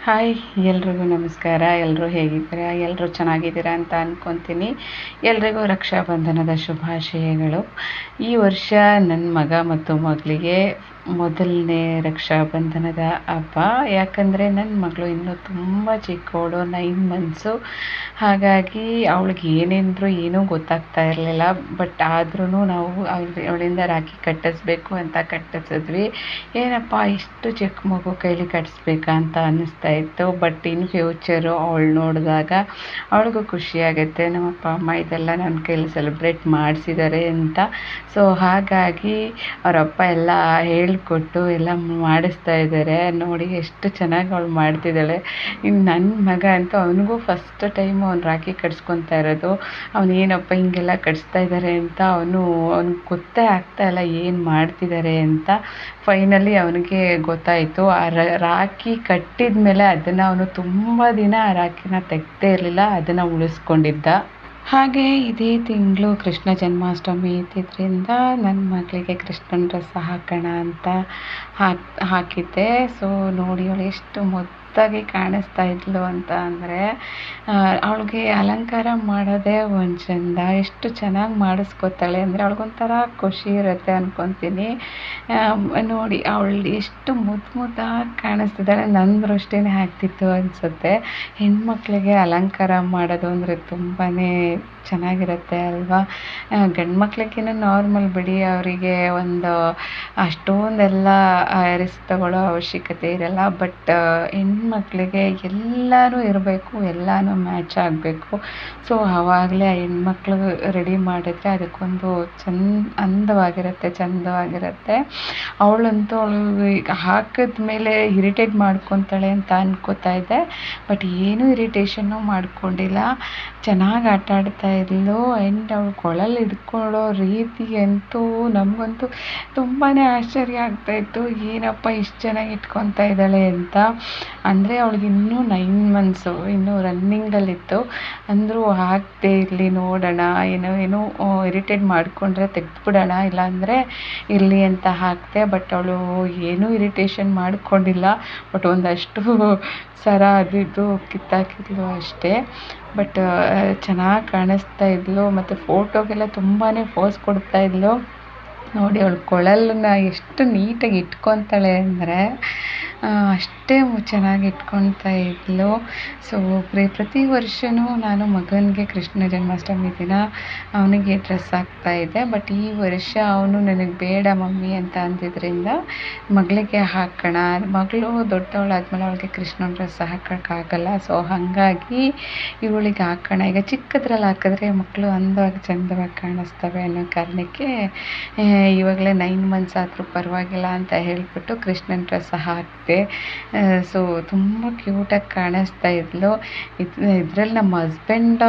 Hi ಎಲ್ರಿಗೂ ನಮಸ್ಕಾರ. ಎಲ್ಲರೂ ಹೇಗಿದ್ದೀರಾ? ಎಲ್ಲರೂ ಚೆನ್ನಾಗಿದ್ದೀರಾ ಅಂತ ಅಂದ್ಕೊತೀನಿ ಎಲ್ರಿಗೂ ರಕ್ಷಾಬಂಧನದ ಶುಭಾಶಯಗಳು. ಈ ವರ್ಷ ನನ್ನ ಮಗ ಮತ್ತು ಮಗಳಿಗೆ ಮೊದಲನೇ ರಕ್ಷಾಬಂಧನದ ಹಬ್ಬ. ಯಾಕಂದರೆ ನನ್ನ ಮಗಳು ಇನ್ನೂ ತುಂಬ ಚಿಕ್ಕವಳು ನೈನ್ ಮಂತ್ಸು ಹಾಗಾಗಿ ಅವಳಿಗೆ ಏನೆಂದರೂ ಏನೂ ಗೊತ್ತಾಗ್ತಾ ಇರಲಿಲ್ಲ. ಬಟ್ ಆದ್ರೂ ನಾವು ಅವ್ಳ, ಅವಳಿಂದ ರಾಖಿ ಕಟ್ಟಿಸ್ಬೇಕು ಅಂತ ಕಟ್ಟಿಸಿದ್ವಿ. ಏನಪ್ಪ, ಇಷ್ಟು ಚಿಕ್ಕ ಮಗು ಕೈಲಿ ಕಟ್ಟಿಸ್ಬೇಕಾ ಅಂತ ಅನ್ನಿಸ್ತಾ ಇತ್ತು ಬಟ್ ಇನ್ ಫ್ಯೂಚರು ಅವಳು ನೋಡಿದಾಗ ಅವಳಿಗೂ ಖುಷಿಯಾಗುತ್ತೆ. ನಮ್ಮಪ್ಪ, ಅಮ್ಮ, ಇದೆಲ್ಲ ನನ್ನ ಕೈಲಿ ಸೆಲೆಬ್ರೇಟ್ ಮಾಡಿಸಿದ್ದಾರೆ ಅಂತ. ಸೊ ಹಾಗಾಗಿ ಅವರಪ್ಪ ಎಲ್ಲ ಹೇಳಿಕೊಟ್ಟು ಎಲ್ಲ ಮಾಡಿಸ್ತಾ ಇದ್ದಾರೆ ನೋಡಿ ಎಷ್ಟು ಚೆನ್ನಾಗಿ ಅವಳು ಮಾಡ್ತಿದ್ದಾಳೆ. ಇನ್ನು ನನ್ನ ಮಗ ಅಂತೂ ಅವನಿಗೂ ಫಸ್ಟ್ ಟೈಮ್ ಅವ್ನು ರಾಖಿ ಕಟ್ಸ್ಕೊತಾ ಇರೋದು. ಅವ್ನು ಏನಪ್ಪ ಹಿಂಗೆಲ್ಲ ಕಟ್ಸ್ತಾ ಇದ್ದಾರೆ ಅಂತ ಅವನು ಅವ್ನಿಗೆ ಗೊತ್ತೇ ಆಗ್ತಾ ಇಲ್ಲ ಏನು ಮಾಡ್ತಿದ್ದಾರೆ ಅಂತ. ಫೈನಲಿ ಅವನಿಗೆ ಗೊತ್ತಾಯಿತು. ಆ ರಾಖಿ ಕಟ್ಟಿದ ಮೇಲೆ ಅದನ್ನು ಅವನು ತುಂಬ ದಿನ ಆ ರಾಖಿನ ತೆಗ್ದೇ ಇರಲಿಲ್ಲ, ಅದನ್ನು ಉಳಿಸ್ಕೊಂಡಿದ್ದ. ಹಾಗೆ ಇದೇ ತಿಂಗಳು ಕೃಷ್ಣ ಜನ್ಮಾಷ್ಟಮಿ ಇದ್ದಿದ್ದರಿಂದ ನನ್ನ ಮಗಳಿಗೆ ಕೃಷ್ಣನ ಡ್ರೆಸ್ ಹಾಕೋಣ ಅಂತ ಹಾಕಿ, ಹಾಕಿದ್ದೆ. ಸೊ ನೋಡಿ, ಅವಳು ಎಷ್ಟು ಮುದ್ದಾಗಿ ಕಾಣಿಸ್ತಾ ಇದ್ಲು ಅಂತ ಅಂದರೆ ಅವಳಿಗೆ ಅಲಂಕಾರ ಮಾಡೋದೇ ಒಂದು ಚಂದ ಎಷ್ಟು ಚೆನ್ನಾಗಿ ಮಾಡಿಸ್ಕೊತಾಳೆ ಅಂದರೆ ಅವಳಿಗೊಂಥರ ಖುಷಿ ಇರುತ್ತೆ ಅಂದ್ಕೊತೀನಿ ನೋಡಿ, ಅವಳು ಎಷ್ಟು ಮುದ್ದು ಮುದ್ದಾಗಿ ಕಾಣಿಸ್ತಿದ್ದಾಳೆ ನನ್ನ ದೃಷ್ಟಿನೇ ಆಗ್ತಿತ್ತು ಅನಿಸುತ್ತೆ. ಹೆಣ್ಮಕ್ಳಿಗೆ ಅಲಂಕಾರ ಮಾಡೋದು ಅಂದರೆ ತುಂಬಾ ಚೆನ್ನಾಗಿರುತ್ತೆ ಅಲ್ವಾ? ಗಂಡು ಮಕ್ಳಿಗೇನು ನಾರ್ಮಲ್ ಬಿಡಿ, ಅವರಿಗೆ ಒಂದು ಅಷ್ಟೊಂದೆಲ್ಲ ರಿಸ್ಕ್ ತಗೊಳ್ಳೋ ಅವಶ್ಯಕತೆ ಇರಲ್ಲ. ಬಟ್ ಹೆಣ್ಮಕ್ಳಿಗೆ ಎಲ್ಲಾನು ಇರಬೇಕು, ಎಲ್ಲನೂ ಮ್ಯಾಚ್ ಆಗಬೇಕು. ಸೊ ಆವಾಗಲೇ ಆ ಹೆಣ್ಮಕ್ಳು ರೆಡಿ ಮಾಡಿದ್ರೆ ಅದಕ್ಕೊಂದು ಚಂದ, ಅಂದವಾಗಿರುತ್ತೆ, ಚಂದವಾಗಿರುತ್ತೆ. ಅವಳಂತೂ ಅವಳು ಹಾಕಿದ ಮೇಲೆ ಇರಿಟೇಟ್ ಮಾಡ್ಕೊತಾಳೆ ಅಂತ ಅನ್ಕೋತಾ ಇದ್ದೆ ಬಟ್ ಏನೂ ಇರಿಟೇಷನ್ನು ಮಾಡ್ಕೊಂಡಿಲ್ಲ. ಚೆನ್ನಾಗಿ ಆಟ ಆಡ್ತಾ ಇದ್ಲು ಆ್ಯಂಡ್ ಅವಳು ಕೊಳಲು ಹಿಡ್ಕೊಳ್ಳೋ ರೀತಿ ಅಂತೂ ನಮಗಂತೂ ತುಂಬಾ ಆಶ್ಚರ್ಯ ಆಗ್ತಾಯಿತ್ತು ಏನಪ್ಪ ಇಷ್ಟು ಚೆನ್ನಾಗಿ ಇಟ್ಕೊತಾ ಇದ್ದಾಳೆ ಅಂತ. ಅಂದರೆ ಅವಳಿಗೆ ಇನ್ನೂ ನೈನ್ ಮಂತ್ಸು ಇನ್ನೂ ರನ್ನಿಂಗಲ್ಲಿತ್ತು ಅಂದರೂ ಹಾಕದೇ ಇರಲಿ, ನೋಡೋಣ. ಏನೋ ಏನೋ ಇರಿಟೇಟ್ ಮಾಡಿಕೊಂಡ್ರೆ ತೆಗೆದ್ಬಿಡೋಣ. ಇಲ್ಲಾಂದರೆ ಇರಲಿ ಅಂತ ಹಾಕಿದೆ ಬಟ್ ಅವಳು ಏನೂ ಇರಿಟೇಷನ್ ಮಾಡಿಕೊಂಡಿಲ್ಲ. ಬಟ್ ಒಂದಷ್ಟು ಸರ ಅದು ಇದು ಕಿತ್ತಾಕಿದ್ಲು ಅಷ್ಟೇ. ಬಟ್ ಚೆನ್ನಾಗಿ ಕಾಣಿಸ್ತಾ ಇದ್ಲು. ಮತ್ತು ಫೋಟೋಗೆಲ್ಲ ತುಂಬಾ ಪೋಸ್ ಕೊಡ್ತಾ ಇದ್ಲು. ನೋಡಿ ಅವಳು ಕೊಳಲನ್ನ ಎಷ್ಟು ನೀಟಾಗಿ ಇಟ್ಕೊತಾಳೆ ಅಂದರೆ ಅಷ್ಟೇ ಚೆನ್ನಾಗಿ ಇಟ್ಕೊತಾ ಇದ್ಲು. ಸೊ ಪ್ರತಿ ವರ್ಷವೂ ನಾನು ಮಗನಿಗೆ ಕೃಷ್ಣ ಜನ್ಮಾಷ್ಟಮಿ ದಿನ ಅವನಿಗೆ ಡ್ರೆಸ್ ಹಾಕ್ತಾ ಇದ್ದೆ. ಬಟ್ ಈ ವರ್ಷ ಅವನು ನನಗೆ ಬೇಡ ಮಮ್ಮಿ ಅಂತ ಅಂದಿದ್ದರಿಂದ ಮಗಳಿಗೆ ಹಾಕೋಣ, ಮಗಳು ದೊಡ್ಡವಳಾದ್ಮೇಲೆ ಅವಳಿಗೆ ಕೃಷ್ಣನ ಡ್ರೆಸ್ ಹಾಕೋಕ್ಕಾಗಲ್ಲ ಸೊ ಹಾಗಾಗಿ ಇವಳಿಗೆ ಹಾಕೋಣ. ಈಗ ಚಿಕ್ಕದ್ರಲ್ಲಿ ಹಾಕಿದ್ರೆ ಮಕ್ಕಳು ಅಂದವಾಗಿ ಚಂದವಾಗಿ ಕಾಣಿಸ್ತವೆ ಅನ್ನೋ ಕಾರಣಕ್ಕೆ ಇವಾಗಲೇ ನೈನ್ ಮಂತ್ಸ್ ಆದರೂ ಪರವಾಗಿಲ್ಲ ಅಂತ ಹೇಳಿಬಿಟ್ಟು ಕೃಷ್ಣನ ಡ್ರೆಸ್ ಹಾಕಿದೆ ಸೊ ತುಂಬ ಕ್ಯೂಟಾಗಿ ಕಾಣಿಸ್ತಾ ಇದ್ಲು. ಇದು ಇದ್ರಲ್ಲಿ ನಮ್ಮ ಹಸ್ಬೆಂಡ್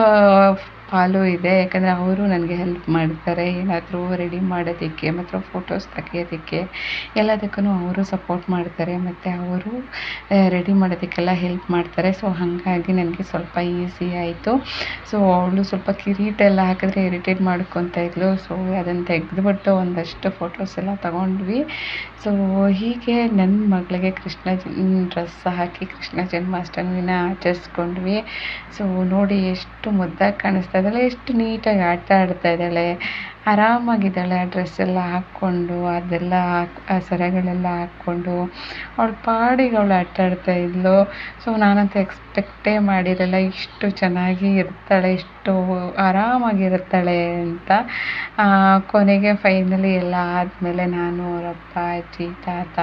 ಪಾಲು ಇದೆ, ಯಾಕಂದರೆ ಅವರು ನನಗೆ ಹೆಲ್ಪ್ ಮಾಡ್ತಾರೆ. ಏನಾದರೂ ರೆಡಿ ಮಾಡೋದಕ್ಕೆ, ಮತ್ತು ಫೋಟೋಸ್ ತೆಗಿಯೋದಕ್ಕೆ, ಎಲ್ಲದಕ್ಕೂ ಅವರು ಸಪೋರ್ಟ್ ಮಾಡ್ತಾರೆ. ಮತ್ತು ಅವರು ರೆಡಿ ಮಾಡೋದಕ್ಕೆಲ್ಲ ಹೆಲ್ಪ್ ಮಾಡ್ತಾರೆ. ಸೊ ಹಾಗಾಗಿ ನನಗೆ ಸ್ವಲ್ಪ ಈಸಿ ಆಯಿತು. ಸೊ ಅವಳು ಸ್ವಲ್ಪ ಕಿರೀಟ ಎಲ್ಲ ಹಾಕಿದ್ರೆ ಇರಿಟೇಟ್ ಮಾಡ್ಕೊತಾ ಇದ್ಲು. ಸೊ ಅದನ್ನು ತೆಗೆದುಬಿಟ್ಟು ಒಂದಷ್ಟು ಫೋಟೋಸ್ ಎಲ್ಲ ತಗೊಂಡ್ವಿ. ಸೊ ಹೀಗೆ ನನ್ನ ಮಗಳಿಗೆ ಕೃಷ್ಣ ಡ್ರೆಸ್ ಹಾಕಿ ಕೃಷ್ಣ ಜನ್ಮಾಷ್ಟಮಿನ ಆಚರಿಸ್ಕೊಂಡ್ವಿ. ಸೊ ನೋಡಿ ಎಷ್ಟು ಮುದ್ದಾಗಿ ಕಾಣಿಸ್ತಾ ಇದ್ದಾಳೆ, ಎಷ್ಟು ನೀಟಾಗಿ ಆಟ ಆಡ್ತಾ ಇದ್ದಾಳೆ, ಆರಾಮಾಗಿದ್ದಾಳೆ, ಆ ಡ್ರೆಸ್ ಎಲ್ಲ ಹಾಕ್ಕೊಂಡು, ಅದೆಲ್ಲ ಆ ಸರಗಳೆಲ್ಲ ಹಾಕ್ಕೊಂಡು, ಅವಳ ಪಾಡಿಗೆ ಅವಳು ಆಟ ಆಡ್ತಾ ಇದ್ಲು. ಸೊ ನಾನಂತೂ ಎಕ್ಸ್ಪೆಕ್ಟೇ ಮಾಡಿರಲಿಲ್ಲ ಇಷ್ಟು ಚೆನ್ನಾಗಿ ಇರ್ತಾಳೆ, ಇಷ್ಟು ಆರಾಮಾಗಿರ್ತಾಳೆ ಅಂತ. ಕೊನೆಗೆ ಫೈನಲಿ ಎಲ್ಲ ಆದಮೇಲೆ ನಾನು ಅವರಪ್ಪ ಅಜ್ಜಿ, ತಾತ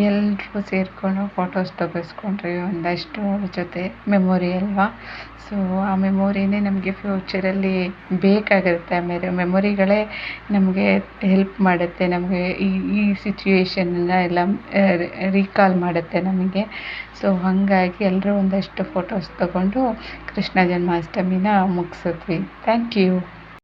ಎಲ್ಲರೂ ಸೇರಿಕೊಂಡು ಫೋಟೋಸ್ ತೆಗೆಸ್ಕೊಂಡ್ರಿ ಒಂದಷ್ಟು ಅವ್ರ ಜೊತೆ ಮೆಮೊರಿ ಅಲ್ವಾ? ಸೊ ಆ ಮೆಮೊರಿನೇ ನಮಗೆ ಫ್ಯೂಚರಲ್ಲಿ ಬೇಕಾಗಿರುತ್ತೆ. ಆಮೇಲೆ ಮೆಮೊರಿಗಳೇ ನಮಗೆ ಹೆಲ್ಪ್ ಮಾಡುತ್ತೆ. ನಮಗೆ ಈ ಈ ಸಿಚುವೇಶನ್ನ ಎಲ್ಲ ರೀಕಾಲ್ ಮಾಡುತ್ತೆ ನಮಗೆ. ಸೊ ಹಾಗಾಗಿ ಎಲ್ಲರೂ ಒಂದಷ್ಟು ಫೋಟೋಸ್ ತಗೊಂಡು ಕೃಷ್ಣ ಜನ್ಮಾಷ್ಟಮಿನ ಮುಗಿಸಿದ್ವಿ. Thank you